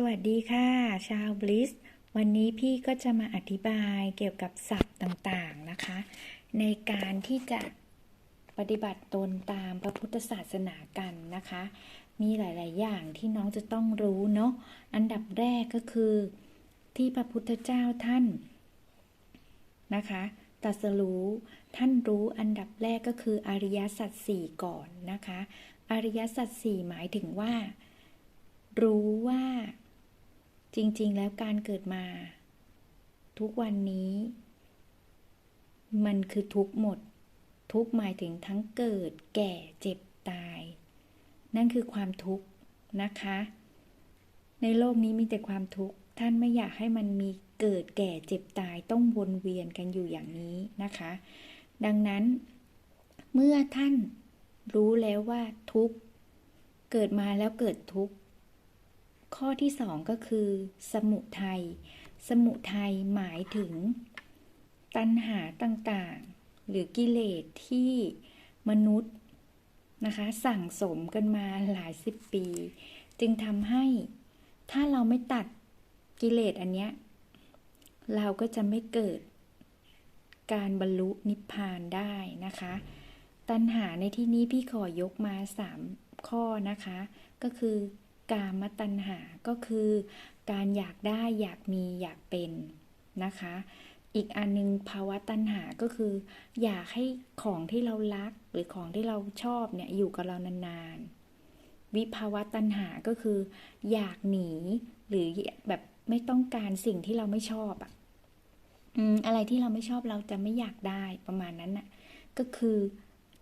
สวัสดีค่ะ ชาวบลิส วันนี้พี่ก็จะมาอธิบายเกี่ยวกับศัพท์ต่างๆนะคะ ในการที่จะปฏิบัติตนตามพระพุทธศาสนากันนะคะ มีหลาย ๆ อย่างที่น้องจะต้องรู้เนาะอันดับแรกก็คือที่พระพุทธเจ้าท่านนะคะตรัสรู้ท่านรู้อันดับแรกก็คืออริยสัจสี่ก่อนนะคะ อริยสัจสี่หมายถึงว่า รู้ว่า จริง ๆ แล้วการเกิดมา ทุกวันนี้ มันคือทุกหมด ทุกหมายถึงทั้งเกิด แก่เจ็บตาย นั่นคือความทุกข์นะคะ ในโลกนี้มีแต่ความทุกข์ท่านไม่อยากให้มันมีเกิดแก่เจ็บตายต้องวนเวียนกันอยู่อย่างนี้นะคะ ดังนั้น เมื่อท่านรู้แล้วว่าทุกเกิดมาแล้วเกิดทุก ข้อที่สองก็คือ สมุทัย สมุทัยหมายถึง ตัณหาต่างๆ หรือกิเลสที่มนุษย์นะคะ สั่งสมกันมาหลายสิบปี จึงทำให้ถ้าเราไม่ตัดกิเลสอันเนี้ย เราก็จะไม่เกิด การบรรลุนิพพานได้นะคะ ตัณหาในที่นี้พี่ขอยกมาสามข้อนะคะ ก็คือ กามตัณหาก็คือ การอยากได้อยากมีอยากเป็นนะคะ อีกอันนึงภาวะตัณหาก็คือ อยากให้ของที่เรารักหรือของที่เราชอบเนี่ยอยู่กับเรานานๆ วิภาวะตัณหาก็คือ อยากหนีหรือแบบไม่ต้องการสิ่งที่เราไม่ชอบอะอืมอะไรที่เราไม่ชอบเราจะไม่อยากได้ประมาณนั้นน่ะก็คือ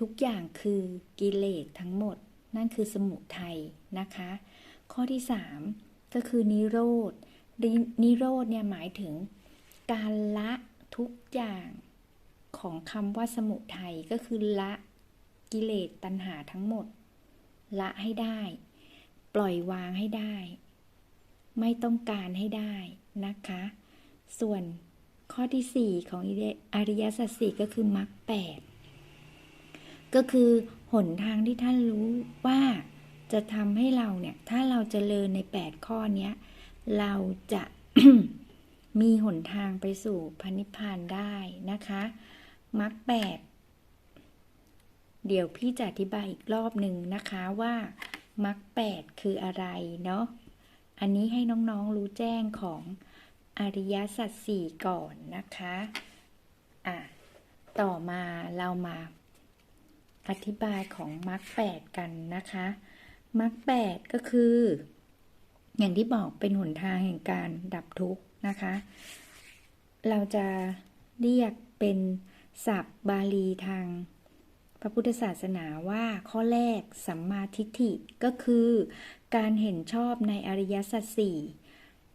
ทุกอย่างคือกิเลสทั้งหมด นั่นคือสมุทัยนะคะ ข้อที่สามก็คือนิโรธนิโรธเนี่ยหมายถึงการละทุกอย่างของคำว่าสมุทัยก็คือละกิเลสตัณหาทั้งหมด ละให้ได้ ปล่อยวางให้ได้ ไม่ต้องการให้ได้นะคะ ส่วนข้อที่สี่ของอริยสัจสี่ก็คือมรรคแปดก็คือหนทางที่ท่านรู้ว่า จะทำให้เราเนี่ย ถ้าเราจเจริญใน 8 ข้อนี้เราจะมีหนทางไปสู่พันิพพานได้นะคะมรรคแปดเดี๋ยวพี่จะอธิบายอีกรอบหนึ่งนะคะว่ามรรคแปดคืออะไรเนาะอันนี้ให้น้องๆรู้แจ้งของอริยสัจสี่ก่อนนะคะอะต่อมาเรามาอธิบายของมรรคแปดกันนะคะ มรรคแปดก็คือ อย่างที่บอกเป็นหนทางแห่งการดับทุกข์นะคะ เราจะเรียกเป็นศัพท์บาลีทางพระพุทธศาสนาว่าข้อแรกสัมมาทิฏฐิก็คือ การเห็นชอบในอริยสัจสี่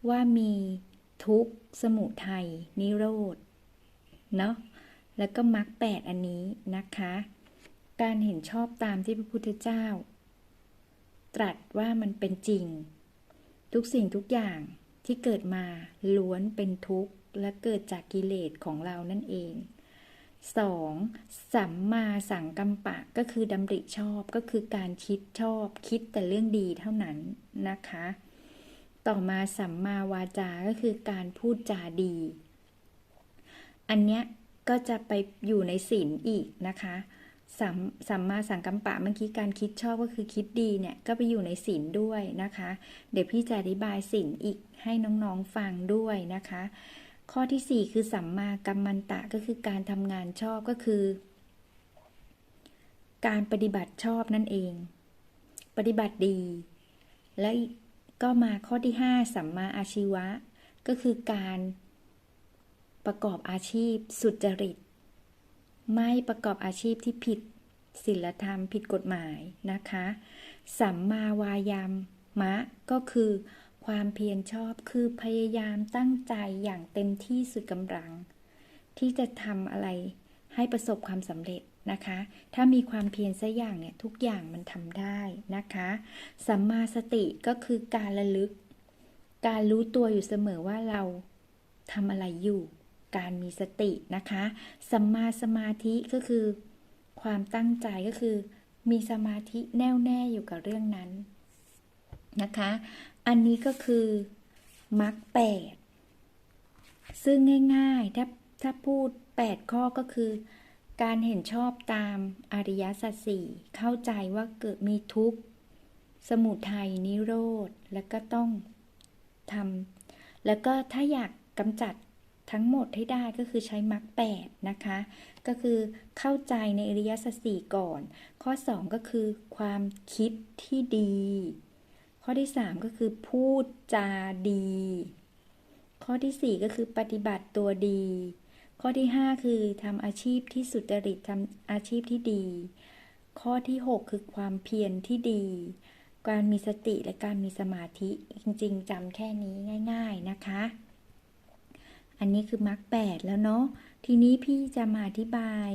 ว่ามีทุกข์สมุทัยนิโรธเนาะแล้วก็มรรคแปดอันนี้นะคะ การเห็นชอบตามที่พระพุทธเจ้า ตรัสว่ามันเป็นจริง ทุกสิ่งทุกอย่างที่เกิดมาล้วนเป็นทุกข์และเกิดจากกิเลสของเรานั่นเอง 2. สัมมาสังกัมปะก็คือดำริชอบก็คือการคิดชอบคิดแต่เรื่องดีเท่านั้นนะคะ ต่อมาสัมมาวาจาก็คือการพูดจาดี อันเนี้ยก็จะไปอยู่ในศีลอีกนะคะ สัมสัมมาสังกัมปะเมื่อกี้การคิดชอบก็คือคิดดีเนี่ยก็ไปอยู่ในศีลด้วยนะคะ เดี๋ยวพี่จะอธิบายศีลอีกให้น้องๆฟังด้วยนะคะ ข้อที่ 4 คือสัมมากัมมันตะก็คือการทำงานชอบก็คือ การปฏิบัติชอบนั่นเอง ปฏิบัติดี และก็มาข้อที่ 5 สัมมาอาชีวะ ก็คือการประกอบอาชีพสุจริต ไม่ประกอบอาชีพที่ผิดศีลธรรมผิดกฎหมายนะคะ สัมมาวายามมะก็คือ ความเพียรชอบคือพยายามตั้งใจอย่างเต็มที่สุดกำลัง ที่จะทำอะไรให้ประสบความสำเร็จนะคะ ถ้ามีความเพียรสักอย่างเนี่ยทุกอย่างมันทำได้นะคะ สัมมาสติก็คือการระลึก การรู้ตัวอยู่เสมอว่าเราทำอะไรอยู่ การมีสตินะคะสัมมาสมาธิก็คือ ความตั้งใจก็คือ มีสมาธิแน่วแน่อยู่กับเรื่องนั้นนะคะ อันนี้ก็คือมรรคแปดซึ่งง่ายๆ ถ้าถ้าพูด 8 ข้อก็คือ การเห็นชอบตามอริยสัจสี่เข้าใจว่าเกิดมีทุกข์ สมุทัยนิโรธ แล้วก็ต้องทำแล้วก็ถ้าอยากกำจัด ทั้งหมดให้ได้ก็คือใช้มรรคแปดนะคะ ก็คือเข้าใจในอริยสัจสี่ก่อน ข้อ 2 ก็คือความคิดที่ดี ข้อที่ 3 ก็คือพูดจาดี ข้อที่ 4 ก็คือปฏิบัติตัวดี ข้อที่ 5 คือทำอาชีพที่สุจริตทำอาชีพที่ดี ข้อที่ 6 คือความเพียรที่ดี การมีสติและการมีสมาธิจริงๆจำแค่นี้ง่าย ๆนะคะ อันนี้คือมรรคแปดแล้วเนาะ ทีนี้พี่จะมาอธิบาย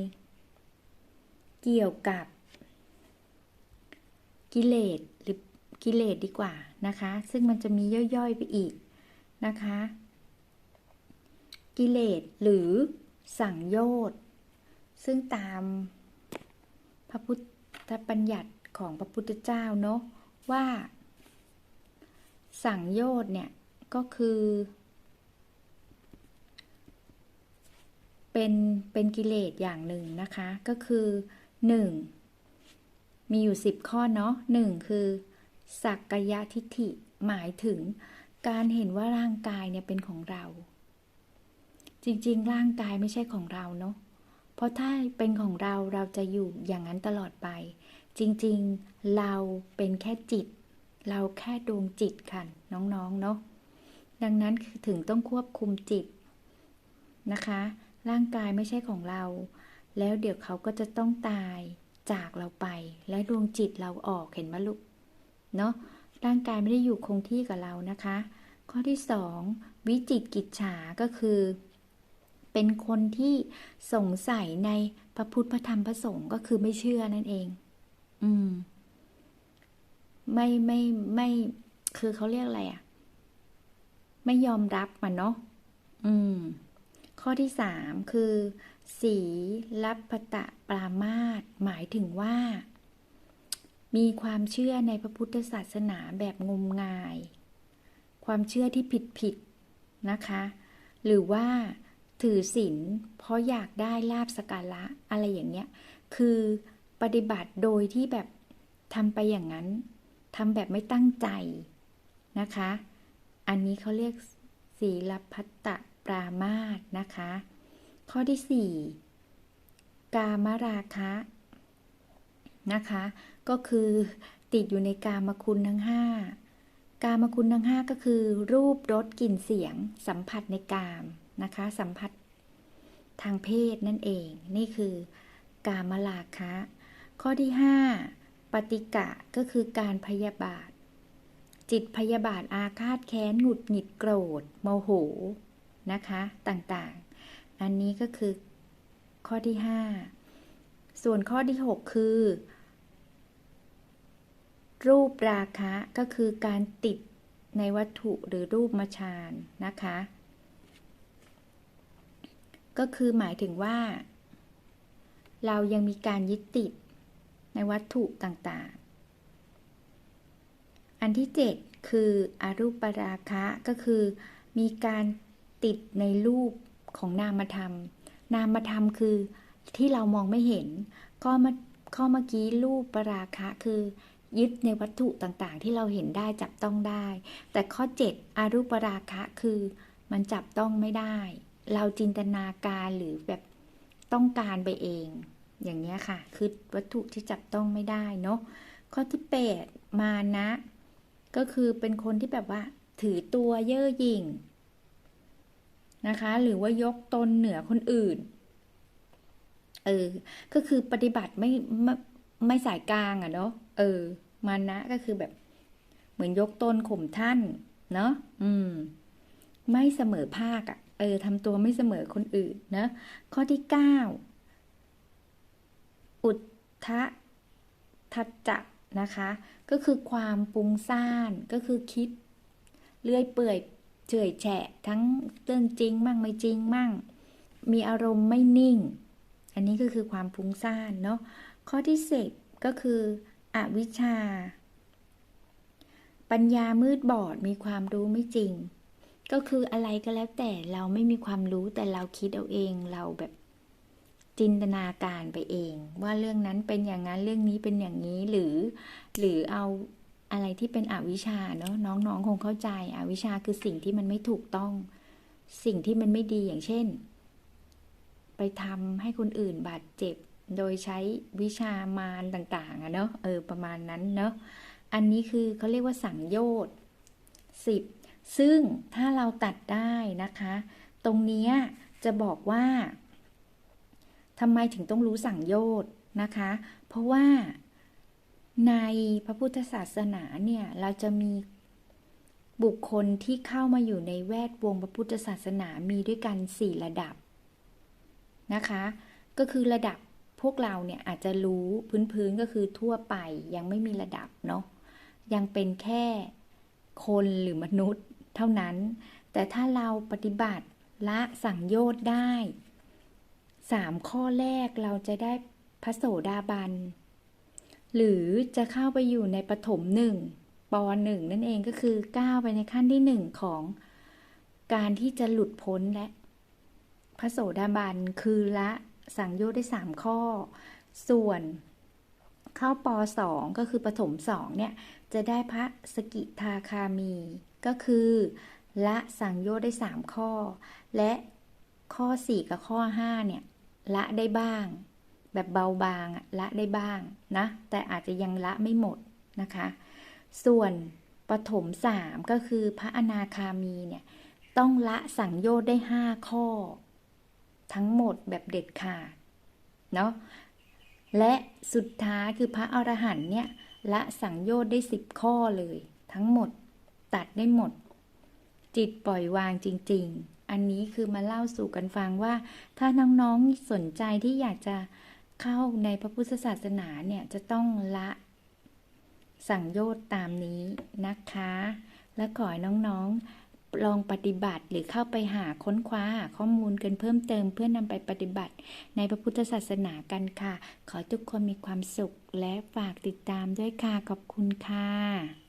เกี่ยวกับ กิเลสหรือกิเลสดีกว่านะคะ ซึ่งมันจะมีย่อยๆไปอีกนะคะ กิเลสหรือสังโยชน์ซึ่งตามพระพุทธบัญญัติของพระพุทธเจ้าเนาะว่า สังโยชน์เนี่ยก็คือ เป็นเป็นกิเลสอย่างหนึ่งนะคะ ก็คือหนึ่งมีอยู่สิบข้อเนาะหนึ่งคือ สักกายทิฏฐิหมายถึงการเห็นว่าร่างกายเนี่ยเป็นของเรา จริงๆ ร่างกายไม่ใช่ของเราเนาะเพราะถ้าเป็นของเราเราจะอยู่อย่างนั้นตลอดไป จริงๆเราเป็นแค่จิต เราแค่ดวงจิตค่ะน้องๆเนาะดังนั้นถึงต้องควบคุมจิตนะคะ ร่างกายไม่ใช่ของเรา แล้วเดี๋ยวเขาก็จะต้องตายจากเราไป และดวงจิตเราออกเห็นไหมลูก เนาะร่างกายไม่ได้อยู่คงที่กับเรานะคะ ข้อที่สองวิจิตกิจฉาก็คือ เป็นคนที่สงสัยในพระพุทธพระธรรมพระสงฆ์ก็คือไม่เชื่อนั่นเอง อืม ไม่ไม่ไม่คือเขาเรียกอะไรอะ่ะ ไม่ยอมรับมันเนาะอืม ข้อที่สามคือ สีลัพพตะปรามาตหมายถึงว่า มีความเชื่อในพระพุทธศาสนาแบบงมงาย ความเชื่อที่ผิดผิดนะคะ หรือว่าถือศีลเพราะอยากได้ลาบสการะอะไรอย่างเงี้ย คือปฏิบัติโดยที่แบบทำไปอย่างนั้นทำแบบไม่ตั้งใจนะคะ อันนี้เขาเรียกศีลพัตต ปรามาสนะคะ ข้อที่ 4 กามราคะนะคะ ก็คือติดอยู่ในกามคุณทั้ง 5 กามคุณทั้ง 5 ก็คือ รูปรสกลิ่นเสียง สัมผัสในกามนะคะ สัมผัสทางเพศนั่นเอง นี่คือกามราคะ ข้อที่ 5 ปฏิกะก็คือการพยาบาท จิตพยาบาทอาฆาตแค้น หงุดหงิดโกรธ โมโห นะคะต่างๆ อันนี้ก็คือข้อที่ 5 ส่วนข้อที่ 6 คือ รูปราคะก็คือการติดในวัตถุหรือรูปมาชานนะคะ ก็คือหมายถึงว่า เรายังมีการยึดติดในวัตถุต่างๆ อันที่ 7 คืออรูปราคะก็คือมีการ ติดในรูปของนามธรรม นามธรรมคือที่เรามองไม่เห็นข้อมาข้อเมื่อกี้รูปปราคะคือ ยึดในวัตถุต่างๆ ที่เราเห็นได้จับต้องได้ แต่ข้อ 7อารูปราคะคือ มันจับต้องไม่ได้ เราจินตนาการหรือแบบต้องการไปเอง อย่างนี้ค่ะ คือวัตถุที่จับต้องไม่ได้เนาะข้อที่ 8 มานะ ก็คือเป็นคนที่แบบว่า ถือตัวเย่อหยิ่ง นะคะ หรือว่ายกตนเหนือคนอื่น เออ ก็คือปฏิบัติไม่ไม่ไม่สายกลางอะเนาะ เออ มานะก็คือแบบ เหมือนยกตนข่มท่าน เนาะ อืม ไม่เสมอภาคอะเออทำตัวไม่เสมอคนอื่นนะ ข้อที่เก้า อุทธะทัจจะนะคะ ก็คือความปรุงซ่านก็คือคิด เลื่อยเปื่อย เฉยแฉะ ทั้งเรื่องจริงมั่งไม่จริงมั่ง มีอารมณ์ไม่นิ่ง อันนี้ก็คือความฟุ้งซ่านเนาะข้อที่สิบก็คืออวิชชา ปัญญามืดบอดมีความรู้ไม่จริง ก็คืออะไรก็แล้วแต่เราไม่มีความรู้แต่เราคิดเอาเองเราแบบจินตนาการไปเอง ว่าเรื่องนั้นเป็นอย่างนั้นเรื่องนี้เป็นอย่างนี้หรือ หรือเอา อะไรที่เป็นอวิชชาเนาะน้องๆคงเข้าใจอวิชชาคือสิ่งที่มันไม่ถูกต้อง สิ่งที่มันไม่ดีอย่างเช่น ไปทำให้คนอื่นบาดเจ็บ โดยใช้วิชามารต่างๆอะเนาะเออประมาณนั้นเนาะอันนี้คือเขาเรียกว่าสังโยชน์สิบซึ่งถ้าเราตัดได้นะคะ ตรงนี้จะบอกว่าทำไมถึงต้องรู้สังโยชน์นะคะ เพราะว่า ในพระพุทธศาสนาเนี่ยเราจะมีบุคคลที่เข้ามาอยู่ในแวดวงพระพุทธศาสนามีด้วยกันสี่ระดับนะคะ ก็คือระดับพวกเราเนี่ยอาจจะรู้พื้นๆก็คือทั่วไปยังไม่มีระดับเนาะยังเป็นแค่คนหรือมนุษย์เท่านั้น แต่ถ้าเราปฏิบัติละสังโยชน์ได้สามข้อแรกเราจะได้พระโสดาบัน หรือจะเข้าไปอยู่ในปฐมหนึ่งปหนึ่งนั่นเองก็คือก้าวไปในขั้นที่หนึ่งของการที่จะหลุดพ้นและ พระโสดาบันคือละสังโยชน์ได้สามข้อ ส่วนเข้าปสองก็คือปฐมสองเนี่ยจะได้พระสกิทาคามี ก็คือละสังโยชน์ได้สามข้อ และข้อสี่กับข้อห้าเนี่ยละได้บ้าง แบบเบาบางละได้บ้างนะ แต่อาจจะยังละไม่หมดนะคะ ส่วนปฐมสามก็คือพระอนาคามีเนี่ยต้องละสังโยชน์ได้ห้าข้อ ทั้งหมดแบบเด็ดขาดเนาะและสุดท้ายคือพระอรหันต์เนี่ยละสังโยชน์ได้สิบข้อเลย ทั้งหมดตัดได้หมด จิตปล่อยวางจริง ๆ อันนี้คือมาเล่าสู่กันฟังว่า ถ้าน้องๆสนใจที่อยากจะ เข้าในพระพุทธศาสนาเนี่ยจะต้องละสั่งโยชน์ตามนี้นะคะ และขอให้น้องๆลองปฏิบัติหรือเข้าไปหาค้นคว้าข้อมูลกันเพิ่มเติมเพื่อนำไปปฏิบัติในพระพุทธศาสนากันค่ะ ขอทุกคนมีความสุขและฝากติดตามด้วยค่ะ ขอบคุณค่ะ